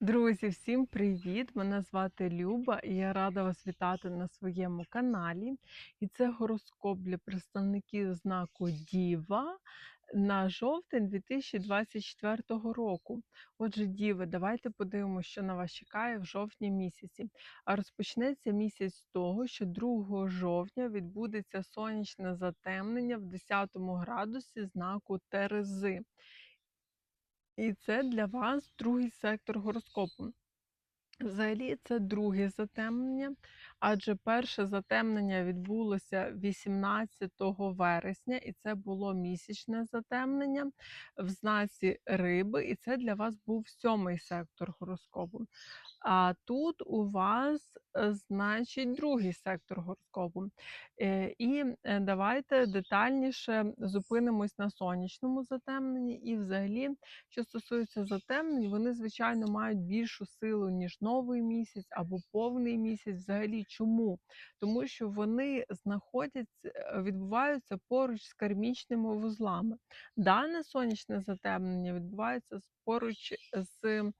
Друзі, всім привіт! Мене звати Люба і я рада вас вітати на своєму каналі. І це гороскоп для представників знаку Діва на жовтень 2024 року. Отже, Діви, давайте подивимося, що на вас чекає в жовтні місяці. А розпочнеться місяць з того, що 2 жовтня відбудеться сонячне затемнення в 10 градусі знаку Терези. І це для вас другий сектор гороскопу. Взагалі, це друге затемнення, адже перше затемнення відбулося 18 вересня, і це було місячне затемнення в знаці риби, і це для вас був сьомий сектор гороскопу. А тут у вас, е, значить, другий сектор гороскопу. Е, І е, давайте детальніше зупинимось на сонячному затемненні. І, взагалі, що стосується затемнень, вони, звичайно, мають більшу силу, ніж новий місяць або повний місяць. Взагалі, чому? Тому що вони знаходяться, е, відбуваються поруч з кармічними вузлами. Дане сонячне затемнення відбувається поруч з е,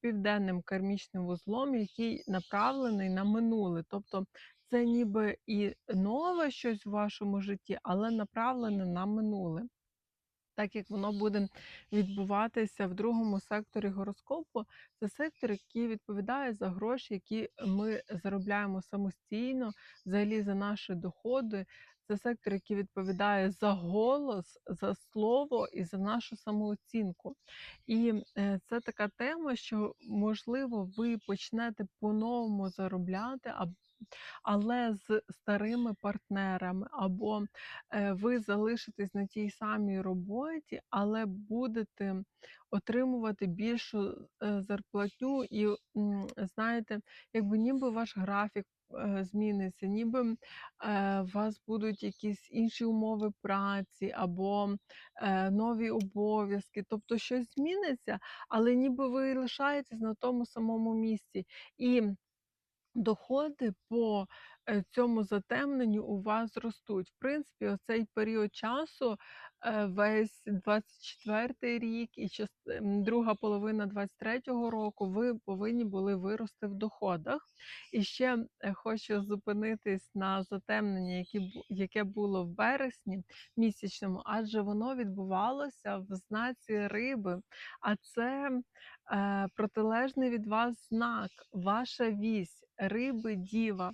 південним кармічним вузлом, який направлений на минуле. Тобто це ніби і нове щось в вашому житті, але направлене на минуле. Так як воно буде відбуватися в другому секторі гороскопу, це сектор, який відповідає за гроші, які ми заробляємо самостійно, взагалі за наші доходи. Це сектор, який відповідає за голос, за слово і за нашу самооцінку. І е, це така тема, що можливо ви почнете по-новому заробляти, але з старими партнерами, або е, ви залишитесь на тій самій роботі, але будете отримувати більшу е, зарплатню, і знаєте, якби ніби ваш графік. е, Зміниться, ніби у вас будуть якісь інші умови праці або нові обов'язки, тобто щось зміниться, але ніби ви лишаєтесь на тому самому місці. І доходи по цьому затемненню у вас зростуть. В принципі, оцей період часу, е, весь 24 рік і друга половина 23-го року, ви повинні були вирости в доходах. І ще е, хочу зупинитись на затемненні, яке, було в березні місячному, адже воно відбувалося в знаці риби. А це е, протилежний від вас знак, ваша вісь, риби, діва.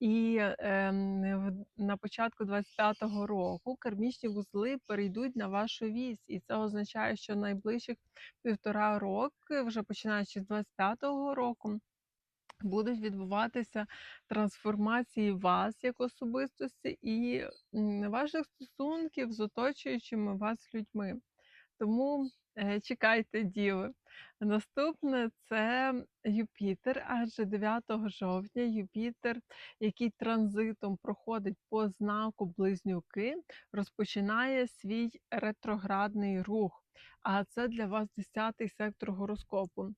І в- на початку 25-го року кармічні вузли перейдуть на вашу вісь, і це означає, що найближчих півтора роки, вже починаючи з 25-го року, будуть відбуватися трансформації вас як особистості і ваших стосунків з оточуючими вас людьми. Тому е, чекайте, діви. Наступне це Юпітер, адже 9 жовтня Юпітер, який транзитом проходить по знаку Близнюки, розпочинає свій ретроградний рух. А це для вас 10-й сектор гороскопу.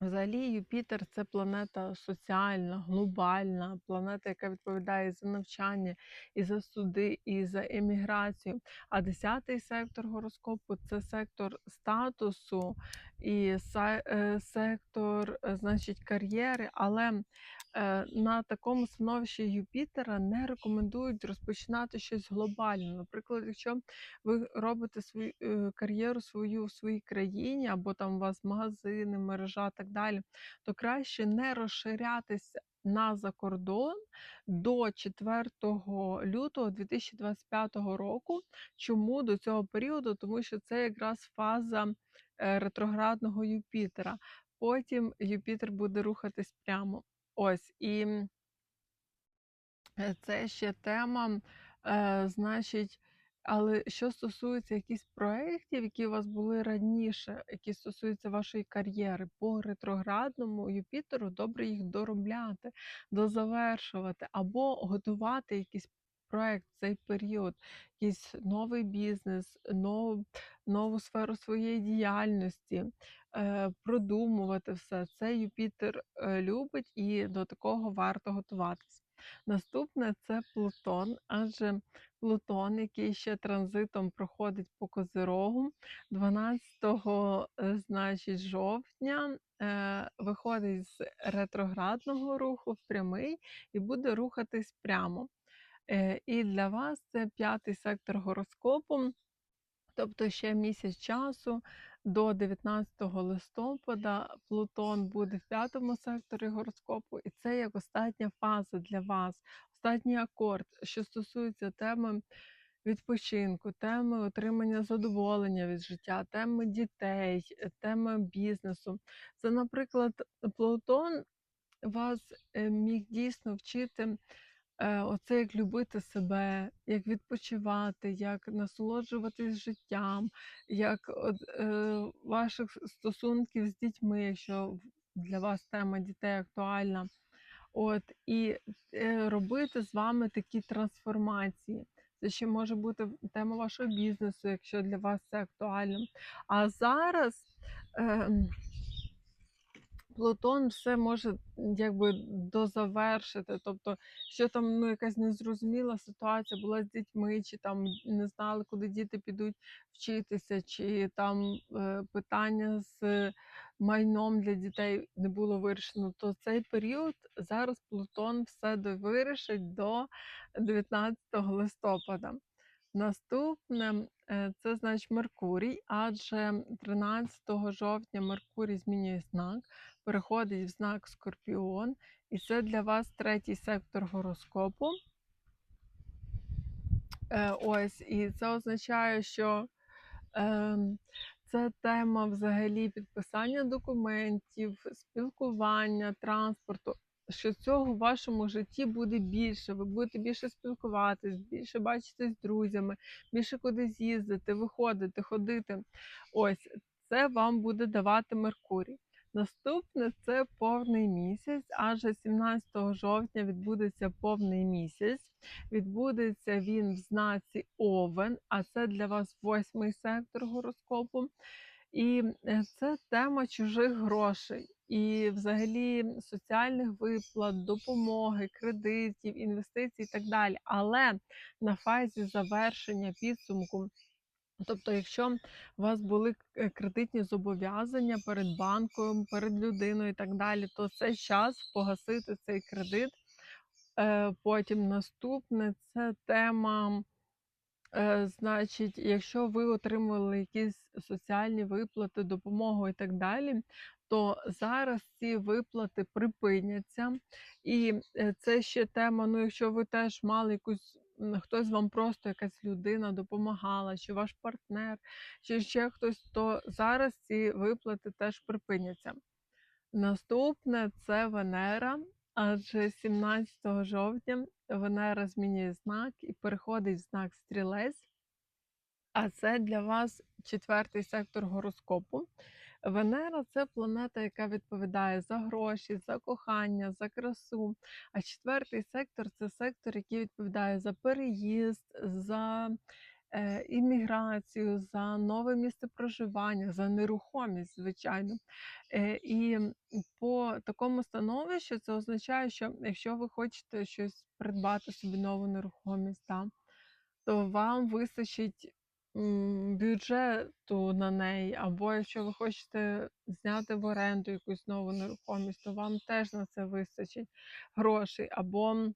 Взагалі, Юпітер це планета соціальна, глобальна, планета, яка відповідає за навчання, і за суди, і за еміграцію. А десятий сектор гороскопу це сектор статусу і е, сектор, е, значить, кар'єри. Але е, на такому становищі Юпітера не рекомендують розпочинати щось глобальне. Наприклад, якщо ви робите свою кар'єру свою в своїй країні, або там у вас магазини, мережа так далі, то краще не розширятися на закордон до 4 лютого 2025 року. Чому до цього періоду? Тому що це якраз фаза е, ретроградного Юпітера. Потім Юпітер буде рухатись прямо. Ось і е, це ще тема, е, значить. Але що стосується якихось проєктів, які у вас були раніше, які стосуються вашої кар'єри по ретроградному Юпітеру, добре їх доробляти, дозавершувати або готувати якийсь проєкт в цей період, якийсь новий бізнес, нов, нову сферу своєї діяльності, е, продумувати все. Це Юпітер е, любить і до такого варто готуватись. Наступне це Плутон, адже Плутон, який ще транзитом проходить по Козирогу, 12 е, значить, жовтня е, виходить з ретроградного руху в прямий і буде рухатись прямо. Е, і для вас це п'ятий сектор гороскопу, тобто ще місяць часу до 19 листопада Плутон буде в п'ятому секторі гороскопу, і це як остання фаза для вас, останній акорд, що стосується теми відпочинку, теми отримання задоволення від життя, теми дітей, теми бізнесу. Це, наприклад, Плутон вас е, міг дійсно вчити. Е, оце як любити себе, як відпочивати, як насолоджуватись життям, як от, е, ваших стосунків з дітьми, якщо для вас тема дітей актуальна. От, і е, робити з вами такі трансформації. Це ще може бути тема вашого бізнесу, якщо для вас це актуально. А зараз. Е, Плутон все може якби дозавершити. Тобто, що там ну, якась незрозуміла ситуація була з дітьми, чи там не знали, куди діти підуть вчитися, чи там е, питання з майном для дітей не було вирішено, то цей період зараз Плутон все довирішить до 19 листопада. Наступне це значить Меркурій, адже 13 жовтня Меркурій змінює знак, переходить в знак Скорпіон, і це для вас третій сектор гороскопу. Е, Ось, і це означає, що е, це тема взагалі підписання документів, спілкування, транспорту. Що цього в вашому житті буде більше, ви будете більше спілкуватись, більше бачитись з друзями, більше кудись їздити, виходити, ходити. Ось це вам буде давати Меркурій. Наступне це повний місяць, адже 17 жовтня відбудеться повний місяць. Відбудеться він в знаці Овен, а це для вас восьмий сектор гороскопу. І е, це тема чужих грошей і взагалі соціальних виплат, допомоги, кредитів, інвестицій і так далі. Але на фазі завершення підсумку. Тобто, якщо у вас були е, кредитні зобов'язання перед банком, перед людиною і так далі, то це час погасити цей кредит. Е, Потім наступне це тема Е, значить, якщо ви отримували якісь соціальні виплати, допомогу і так далі, то зараз ці виплати припиняться. І це ще тема. Ну, якщо ви теж мали якусь, хтось вам просто якась людина допомагала, чи ваш партнер, чи ще хтось, то зараз ці виплати теж припиняться. Наступне це Венера, адже 17 жовтня Венера змінює знак і переходить в знак стрілець. А це для вас четвертий сектор гороскопу. Венера це планета, яка відповідає за гроші, за кохання, за красу. А четвертий сектор це сектор, який відповідає за переїзд, за е, імміграцію, за нове місце проживання, за нерухомість, звичайно. Е, і по такому становищу це означає, що якщо ви хочете щось придбати собі нову нерухомість, та, то вам вистачить бюджету на неї, або якщо ви хочете зняти в оренду якусь нову нерухомість, то вам теж на це вистачить грошей. Або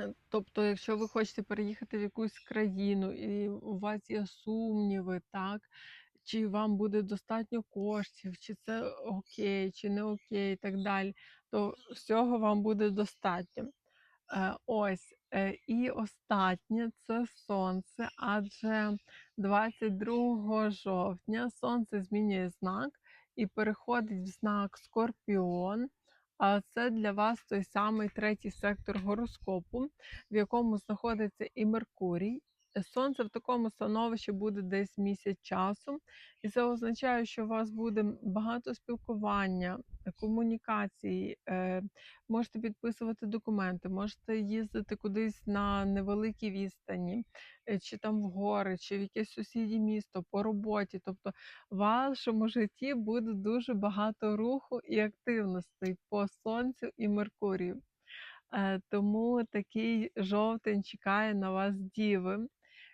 Е, Тобто, якщо ви хочете переїхати в якусь країну, і у вас є сумніви, так, чи вам буде достатньо коштів, чи це окей, чи не окей, і так далі, то всього вам буде достатньо. Е, Ось. е, І останнє це сонце, адже 22 жовтня сонце змінює знак і переходить в знак Скорпіон. А це для вас той самий третій сектор гороскопу, в якому знаходиться і Меркурій. Сонце в такому становищі буде десь місяць часу, і це означає, що у вас буде багато спілкування, комунікації, е, можете підписувати документи, можете їздити кудись на невеликій відстані, е, чи там в гори, чи в якесь сусіднє місто по роботі. Тобто в вашому житті буде дуже багато руху і активностей по сонцю і Меркурію. Е, Тому такий жовтень чекає на вас, діви.